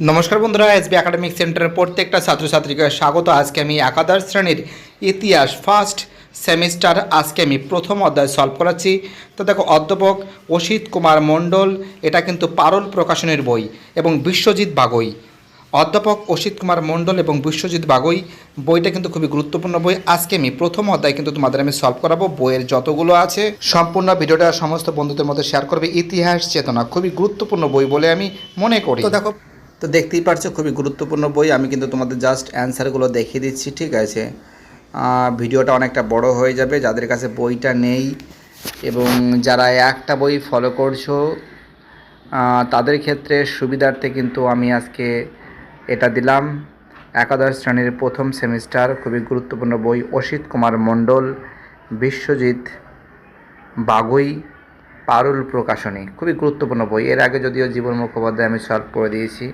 নমস্কার বন্ধুরা SB academic সেন্টারের প্রত্যেকটা ছাত্রছাত্রীকে স্বাগত। আজকে আমি একাদশ শ্রেণির ইতিহাস ফার্স্ট সেমিস্টার আজকে আমি প্রথম অধ্যায় সলভ করাচ্ছি। তো দেখো, অধ্যাপক অসিত কুমার মণ্ডল, এটা কিন্তু পারল প্রকাশনের বই এবং বিশ্বজিৎ বাগই। অধ্যাপক অসিত কুমার মণ্ডল এবং বিশ্বজিৎ বাগই, বইটা কিন্তু খুবই গুরুত্বপূর্ণ বই। আজকে আমি প্রথম অধ্যায় কিন্তু তোমাদের আমি সলভ করাবো। বইয়ের যতগুলো আছে, সম্পূর্ণ ভিডিওটা সমস্ত বন্ধুদের মধ্যে শেয়ার করবে। ইতিহাস চেতনা, খুবই গুরুত্বপূর্ণ বই বলে আমি মনে করি। তো দেখো তো দেখতেই পারছ, খুবই গুরুত্বপূর্ণ বই। আমি কিন্তু তোমাদের জাস্ট অ্যান্সারগুলো দেখিয়ে দিচ্ছি, ঠিক আছে? ভিডিওটা অনেকটা বড় হয়ে যাবে, যাদের কাছে বইটা নেই এবং যারা একটা বই ফলো করছ তাদের ক্ষেত্রে সুবিধার্থে কিন্তু আমি আজকে এটা দিলাম। একাদশ শ্রেণির প্রথম সেমিস্টার খুবই গুরুত্বপূর্ণ বই, অসিত কুমার মণ্ডল, বিশ্বজিৎ বাগুই। পারুল প্রকাশনী, খুবই গুরুত্বপূর্ণ বই। এর আগে যদিও জীবন মুখোপাধ্যায় আমি সলভ করে দিয়েছি।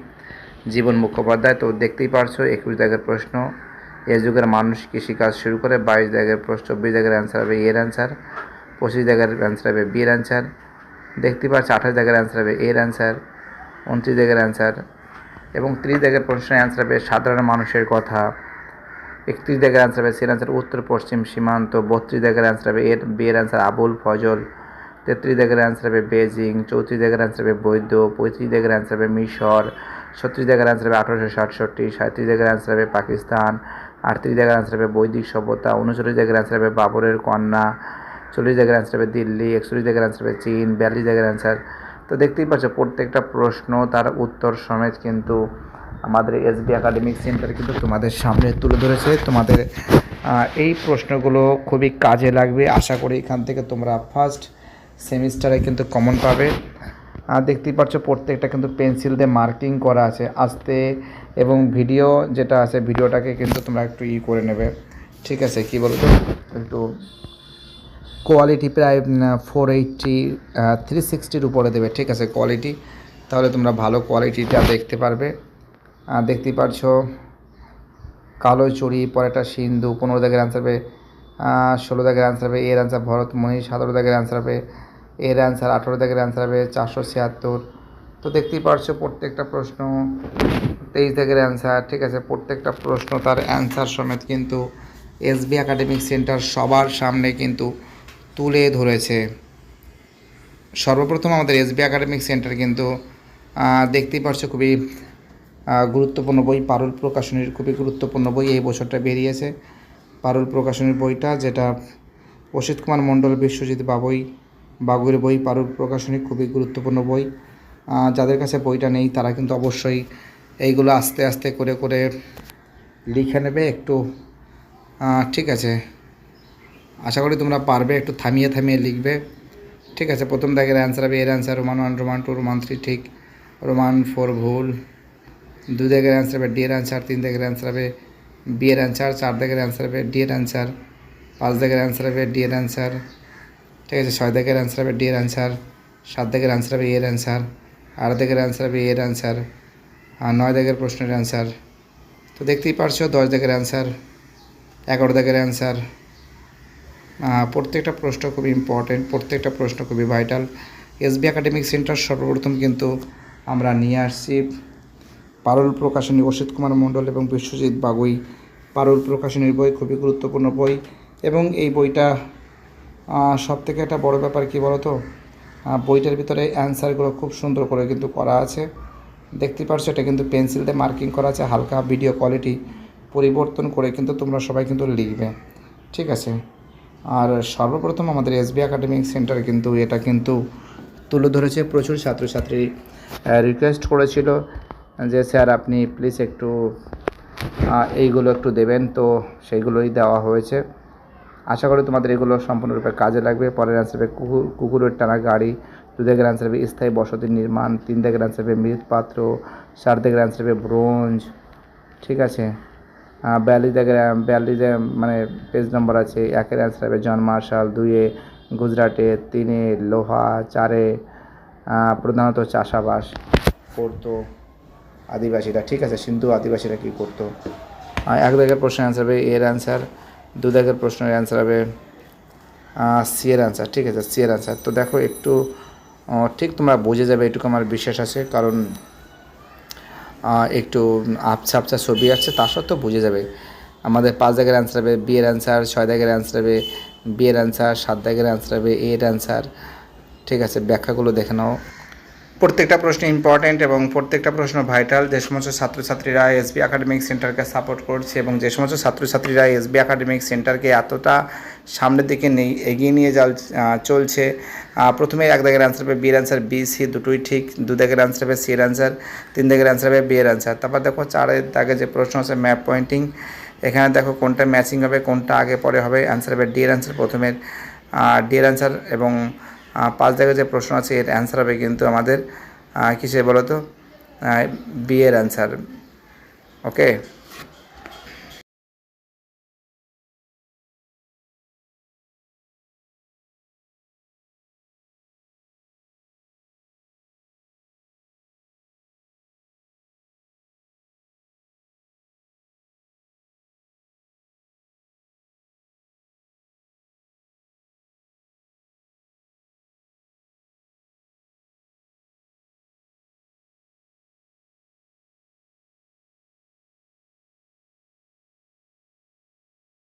জীবন মুখোপাধ্যায়, তো দেখতেই পারছ, একুশ দাগের প্রশ্ন। এ যুগের মানুষ কৃষিকাজ শুরু করে, বাইশ দাগের প্রশ্ন, চব্বিশ দাগের অ্যান্সার হবে এর অ্যান্সার পঁচিশ দাগের অ্যান্সার হবে বিয়ের অ্যান্সার দেখতেই পাচ্ছ আঠাশ দাগের অ্যান্সার হবে এর অ্যান্সার উনত্রিশ দাগের অ্যান্সার এবং ত্রিশ দাগের প্রশ্নের অ্যান্সার হবে সাধারণ মানুষের কথা, একত্রিশ দাগের অ্যান্সার হবে সের অ্যান্সার উত্তর পশ্চিম সীমান্ত, বত্রিশ দাগের অ্যান্সার হবে এর, বিয়ের অ্যান্সার আবুল ফজল তেত্রিশ দাগের অ্যান্সার হবে বেজিং চৌত্রিশ দাগের অ্যান্সার হবে বৈদ্য, পঁয়ত্রিশ দাগের অ্যান্সার হবে মিশর, ছত্রিশ দাগের অ্যান্সার হবে আঠারোশো সাতষট্টি, সাঁত্রিশ দাগের অ্যান্সার হবে পাকিস্তান, আটত্রিশ দাগের অ্যান্সার হবে বৈদিক সভ্যতা, উনচল্লিশ দাগের অ্যান্সার হবে বাবরের কন্যা, চল্লিশ দাগের অ্যান্সার হবে দিল্লি, একচল্লিশ দাগের অ্যান্সার হবে চীন, বিয়াল্লিশ দাগের অ্যান্সার তো দেখতেই পাচ্ছ, প্রত্যেকটা প্রশ্ন তার উত্তর সমেত কিন্তু আমাদের এসবি একাডেমিক সেন্টার কিন্তু তোমাদের সামনে তুলে ধরেছে। তোমাদের এই প্রশ্নগুলো খুবই কাজে লাগবে। আশা করি এখান থেকে তোমরা ফার্স্ট সেমিস্টারে কিন্তু কমন পাবে। আর দেখতেই পাচ্ছ প্রত্যেকটা কিন্তু পেন্সিল দিয়ে মার্কিং করা আছে আস্তে, এবং ভিডিও যেটা আছে ভিডিওটাকে কিন্তু তোমরা একটু ই করে নেবে। ঠিক আছে, কি বলতো? একটু কোয়ালিটি প্রায় ফোর এইটটি থ্রি সিক্সটির উপরে দেবে। ঠিক আছে কোয়ালিটি তাহলে তোমরা ভালো কোয়ালিটিটা দেখতে পারবে। আর দেখতেই পারছ কালো চুড়ি, পরেরটা সিন্ধু, পনেরো দাগের অ্যান্সার হবে ষোলো দাগের অ্যান্সার হবে এর অ্যান্সার ভরতমণি সতেরো দাগের অ্যান্সার হবে এর অ্যান্সার আঠেরো দাগের অ্যান্সার হবে চারশো ছিয়াত্তর। তো দেখতেই পারছ প্রত্যেকটা প্রশ্ন, তেইশ দাগের অ্যান্সার ঠিক আছে? প্রত্যেকটা প্রশ্ন তার অ্যান্সার সমেত কিন্তু এসবি একাডেমিক সেন্টার সবার সামনে কিন্তু তুলে ধরেছে। সর্বপ্রথম আমাদের এসবি একাডেমিক সেন্টার কিন্তু দেখতেই পারছ খুবই গুরুত্বপূর্ণ বই, পারুল প্রকাশনীর খুবই গুরুত্বপূর্ণ বই এই বছরটা বেরিয়েছে। পারুল প্রকাশনীর বইটা, যেটা অসিত কুমার মণ্ডল, বিশ্বজিৎ বাবুই বাগুইয়ের বই, পারুল প্রকাশনী খুবই গুরুত্বপূর্ণ বই। যাদের কাছে বইটা নেই, তারা কিন্তু অবশ্যই এইগুলো আস্তে আস্তে করে করে লিখে নেবে একটু। ঠিক আছে। আশা করি তোমরা পারবে একটু থামিয়ে থামিয়ে লিখবে। ঠিক আছে, প্রথম দাগের অ্যান্সার হবে এর answer roman one roman two roman three ঠিক। রোমান ফোর ভুল। দুই দাগের অ্যান্সার হবে ডি এর অ্যান্সার তিন দাগের অ্যান্সার হবে বি এর অ্যান্সার চার দাগের অ্যান্সার হবে ডি এর অ্যান্সার পাঁচ দাগের অ্যান্সার হবে ডি এর অ্যান্সার ঠিক আছে, ছয় দাগের অ্যান্সার হবে ডি এর অ্যান্সার সাত দাগের অ্যান্সার হবে এর অ্যান্সার আট দাগের অ্যান্সার হবে এর অ্যান্সার আর নয় দাগের প্রশ্নের অ্যান্সার তো দেখতেই পারছ, দশ দাগের অ্যান্সার এগারো দাগের অ্যান্সার প্রত্যেকটা প্রশ্ন খুবই ইম্পর্টেন্ট প্রত্যেকটা প্রশ্ন খুবই ভাইটাল এসবি একাডেমিক সেন্টার সর্বপ্রথম কিন্তু আমরা নিয়ে আসছি পারুল প্রকাশনী, অসিত কুমার মণ্ডল এবং বিশ্বজিৎ বাগুই পারুল প্রকাশনীর বই খুবই গুরুত্বপূর্ণ বই এবং এই বইটা সব থেকে একটা বড় ব্যাপার কী বলো তো বইটার ভিতরে অ্যান্সারগুলো খুব সুন্দর করে কিন্তু করা আছে। দেখতে পারছ, এটা কিন্তু পেন্সিল দিয়ে মার্কিং করা আছে, হালকা ভিডিও কোয়ালিটি পরিবর্তন করে কিন্তু তোমরা সবাই কিন্তু লিখবে। ঠিক আছে? আর সর্বপ্রথম আমাদের এসবি একাডেমিক সেন্টার কিন্তু এটা কিন্তু তুলে ধরেছে, প্রচুর ছাত্রছাত্রী রিকোয়েস্ট করেছিল যে, স্যার, আপনি প্লিজ একটু এইগুলো একটু দেবেন। তো সেইগুলোই দেওয়া হয়েছে। আশা করি তোমাদের এগুলো সম্পূর্ণরূপে কাজে লাগবে। পরের অ্যান্সার হবে কুকুর কুকুরের টানা গাড়ি দু দাগের অ্যান্সার হবে স্থায়ী বসতি নির্মাণ তিন দাগের অ্যান্সার হবে মৃৎপাত্র চার দাগের অ্যান্সার হবে ব্রোঞ্জ। ঠিক আছে? বিয়াল্লিশ দাগের বিয়াল্লিশ মানে পেজ নম্বর আছে, একের অ্যান্সার হবে জন মার্শাল দুইয়ে গুজরাটে, তিনে লোহা, চারে প্রধানত চাষাবাস করতো আদিবাসীরা। ঠিক আছে, সিন্ধু আদিবাসীরা কী করতো? এক দাগের প্রশ্নের অ্যান্সার হবে এর অ্যান্সার দু দাগের প্রশ্নের অ্যান্সার হবে সি এর অ্যান্সার ঠিক আছে সি এর অ্যান্সার তো দেখো একটু ঠিক তোমরা বুঝে যাবে, এটুকু আমার বিশ্বাস আছে, কারণ একটু আবছা আবছা ছবি আসছে, তা সত্ত্বেও বুঝে যাবে। আমাদের পাঁচ দাগের অ্যান্সার হবে বি এর অ্যান্সার ছয় দাগের অ্যান্সার হবে বি এর অ্যান্সার সাত দাগের অ্যান্সার হবে, এর অ্যান্সার ঠিক আছে, ব্যাখ্যাগুলো দেখে নাও। প্রত্যেকটা প্রশ্ন ইম্পর্ট্যান্ট এবং প্রত্যেকটা প্রশ্ন ভাইটাল যে সমস্ত ছাত্রছাত্রীরা এসবি একাডেমিক সেন্টারকে সাপোর্ট করছে এবং যে সমস্ত ছাত্রছাত্রীরা এসবি একাডেমিক সেন্টারকে এতটা সামনের দিকে নেই এগিয়ে নিয়ে আহ, চলছে। প্রথমে এক দাগের অ্যান্সার হবে বির অ্যান্সার বি সি দুটোই ঠিক। দু দাগের অ্যান্সার হবে সি এর অ্যান্সার তিন দাগের অ্যান্সার হবে বি এর অ্যান্সার তারপর দেখো চারের দাগে যে প্রশ্ন আছে ম্যাপ পয়েন্টিং এখানে দেখো কোনটা ম্যাচিং হবে কোনটা আগে পরে হবে। অ্যান্সার হবে ডি এর অ্যান্সার প্রথমের। ডি এর অ্যান্সার এবং পাঁচ দাগের যে প্রশ্ন আছে, এর অ্যান্সার হবে কিন্তু আমাদের কিসে বলো তো বি এর অ্যান্সার ওকে